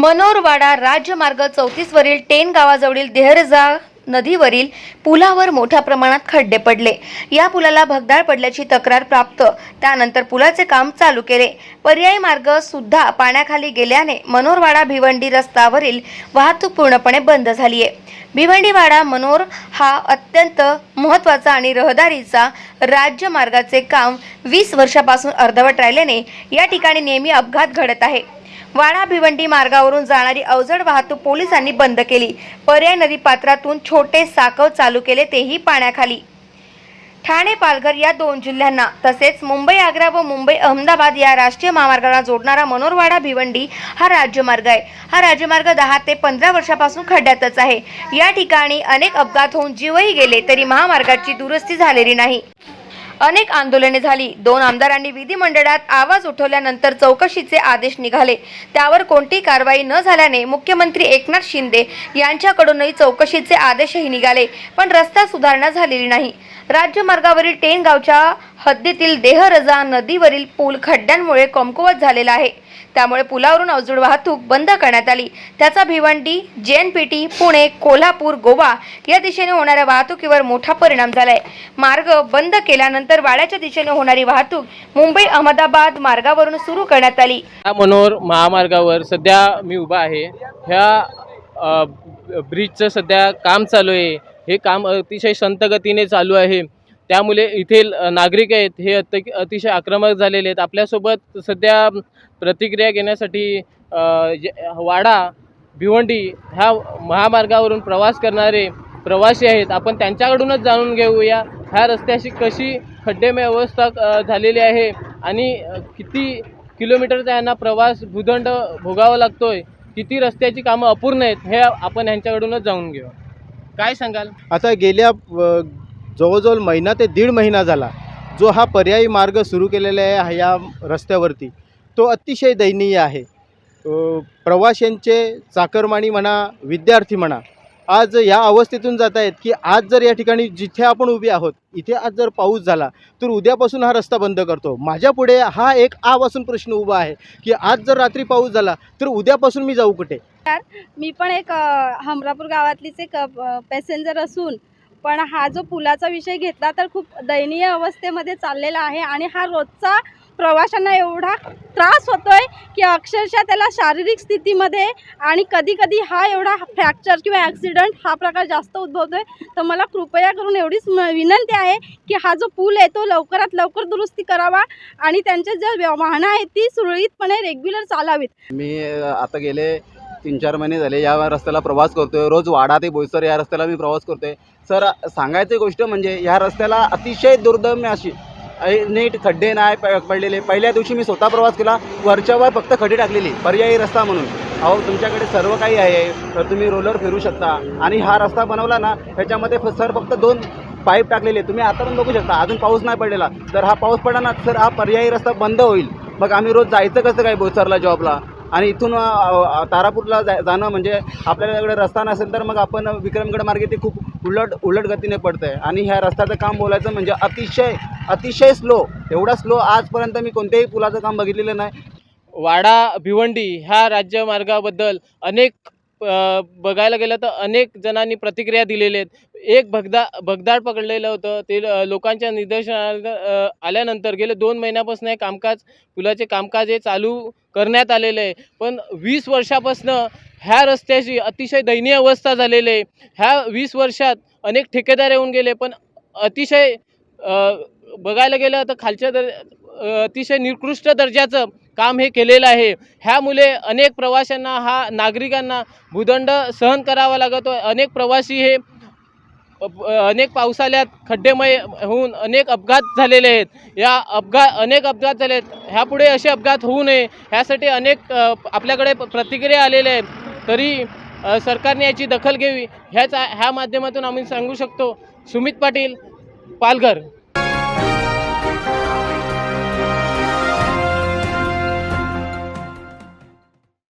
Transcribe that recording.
मनोरवाडा राज्यमार्ग चौतीसवरील ten गावाजवळील देहरजा नदीवरील पुलावर मोठ्या प्रमाणात खड्डे पडले. या पुलाला भगदाळ पडल्याची तक्रार प्राप्त. त्यानंतर पुलाचे काम चालू केले. पर्यायी मार्ग सुद्धा पाण्याखाली गेल्याने मनोरवाडा भिवंडी रस्त्यावरील वाहतूक पूर्णपणे बंद झाली आहे भिवंडीवाडा मनोर हा अत्यंत महत्त्वाचा आणि रहदारीचा राज्यमार्गाचे काम वीस वर्षापासून अर्धवट राहिल्याने या ठिकाणी नेहमी अपघात घडत आहे. वाडा भिवंडी मार्गावरून जाणारी अवजड वाहतूक पोलिसांनी बंद केली. पर्याय नदी पात्रातून छोटे साकव चालू केले तेही पाण्याखाली. ठाणे पालघर या दोन जिल्ह्यांना तसेच मुंबई आग्रा व मुंबई अहमदाबाद या राष्ट्रीय महामार्गाला जोडणारा मनोरवाडा भिवंडी हा राज्यमार्ग आहे. हा राज्यमार्ग दहा ते पंधरा वर्षापासून खड्ड्यातच आहे. या ठिकाणी अनेक अपघात होऊन जीवही गेले तरी महामार्गाची दुरुस्ती झालेली नाही. अनेक आंदोलने झाली. दोन आमदारांनी विधिमंडळात आवाज उठवल्यानंतर चौकशीचे आदेश निघाले. त्यावर कोणती कारवाई न झाल्याने मुख्यमंत्री एकनाथ शिंदे यांच्याकडूनही चौकशीचे आदेशही निघाले. पण रस्ता सुधारणा झालेली नाही. राज्यमार्गावरील टेन गावच्या हद्दीतील देहरजा नदीवरील पूल खड्ड्यांमुळे कमकुवत झालेला आहे. त्यामुळे पुलावरून अवजड वाहतूक बंद करण्यात आली. त्याचा Bhiwandi J N P T Pune Kolhapur Goa या दिशेने होणाऱ्या वाहतुकीवर मोठा परिणाम झालाय. मार्ग बंद केल्यानंतर वाड्याच्या दिशेने होणारी वाहतूक मुंबई अहमदाबाद मार्गावरून सुरू करण्यात आली. मनोहर महामार्गावर सध्या मी उभा आहे. ह्या ब्रिजचं सध्या काम चालू आहे. हे काम अतिशय संतगतीने चालू आहे. त्यामुळे इथे नागरिक आहेत हे अत अतिशय आक्रमक झालेले आहेत. आपल्यासोबत सध्या प्रतिक्रिया घेण्यासाठी वाडा भिवंडी ह्या महामार्गावरून प्रवास करणारे प्रवासी आहेत. आपण त्यांच्याकडूनच जाणून घेऊया ह्या रस्त्याशी कशी खड्डेमय अवस्था झालेली आहे आणि किती किलोमीटरचा यांना प्रवास भूदंड भोगावा लागतोय किती रस्त्याची कामं अपूर्ण आहेत हे आपण ह्यांच्याकडूनच जाणून घेऊ. काय सांगाल? आता गेल्या अ, जवळजवळ महिना ते दीड महिना झाला. जो हा पर्यायी मार्ग सुरू केलेला आहे या रस्त्यावरती. तो अतिशय दयनीय आहे. अ, प्रवाशांचे चाकरमानी म्हणा विद्यार्थी म्हणा आज या अवस्थेतून जात आहेत की आज जर या ठिकाणी जिथे आपण उभे आहोत इथे आज जर पाऊस झाला तर उद्यापासून हा रस्ता बंद करतो. माझ्या पुढे हा एक आवासून प्रश्न उभा आहे की आज जर रात्री पाऊस झाला तर उद्यापासून मी जाऊ कुठे? मी पण एक हमरापूर गावातलीच एक पॅसेंजर असून पण हा जो पुलाचा विषय घेतला तर खूप दयनीय अवस्थेमध्ये चाललेला आहे आणि हा रोजचा प्रवाशांना एवढा त्रास होतोय की अक्षरशः त्याला शारीरिक स्थितीमध्ये आणि कधी कधी हा एवढा फ्रॅक्चर किंवा ॲक्सिडंट हा प्रकार जास्त उद्भवतोय. तर मला कृपया करून एवढीच विनंती आहे की हा जो पूल आहे तो लवकरात लवकर दुरुस्ती करावा आणि त्यांचे जे वाहनं आहेत ती सुरळीतपणे रेग्युलर चालावीत. मी आता गेले तीन चार महिने झाले या रस्त्याला प्रवास करतोय. रोज वाडा ते बोईसर या रस्त्याला मी प्रवास करतोय. सर सांगायची गोष्ट म्हणजे ह्या रस्त्याला अतिशय दुर्दम्य अशी. नीट खड्डे नाही प- पडलेले. पहिल्या दिवशी मी स्वतः प्रवास केला. वरच्यावर फक्त खडी टाकलेली. पर्यायी रस्ता म्हणून. अहो तुमच्याकडे सर्व काही आहे. तर तुम्ही रोलर फिरू शकता. आणि हा रस्ता बनवला ना ह्याच्यामध्ये फ- सर फक्त दोन पाईप टाकलेले. तुम्ही आता पण बघू शकता. अजून पाऊस नाही पडलेला. तर हा पाऊस पडला ना सर हा पर्यायी रस्ता बंद होईल. मग आम्ही रोज जायचं कसं काय बोईसरला जॉबला? आणि इथून तारापूरला जा जाणं म्हणजे आपल्याकडे रस्ता नसेल तर मग आपण विक्रमगड मार्गे ते खूप उलट उलट गतीने पडतं आहे आणि ह्या रस्त्याचं काम बोलायचं म्हणजे अतिशय अतिशय स्लो एवढा स्लो आजपर्यंत मी कोणत्याही पुलाचं काम बघितलेलं नाही. वाडा भिवंडी ह्या राज्यमार्गाबद्दल अनेक बघायला गेलं तर अनेक जणांनी प्रतिक्रिया दिलेल्या आहेत. एक भगदा भगदाड पकडलेलं होतं. ते लोकांच्या निदर्शनाला आल्यानंतर गेले दोन महिन्यापासून हे कामकाज पुलाचे कामकाज हे चालू करण्यात आलेलं आहे. पण वीस वर्षापासनं ह्या रस्त्याची अतिशय दयनीय अवस्था झालेली आहे. ह्या वीस वर्षात अनेक ठेकेदार येऊन गेले पण अतिशय बघायला गेलं तर खालच्या दर अतिशय निकृष्ट दर्जाचं काम हे केलेलं आहे. ह्यामुळे अनेक प्रवाशांना हा नागरिकांना भूदंड सहन करावा लागतो अनेक प्रवासी हे अनेक पावसाळ्यात खड्डेमय होऊन अनेक अपघात झालेले आहेत. या अपघात अनेक अपघात झाले आहेत. ह्यापुढे असे अपघात होऊ नये. ह्यासाठी अनेक आपल्याकडे प्रतिक्रिया आलेल्या आहेत. तरी सरकारने याची दखल घ्यावी. ह्याचा ह्या माध्यमातून आम्ही सांगू शकतो. सुमित पाटील पालघर.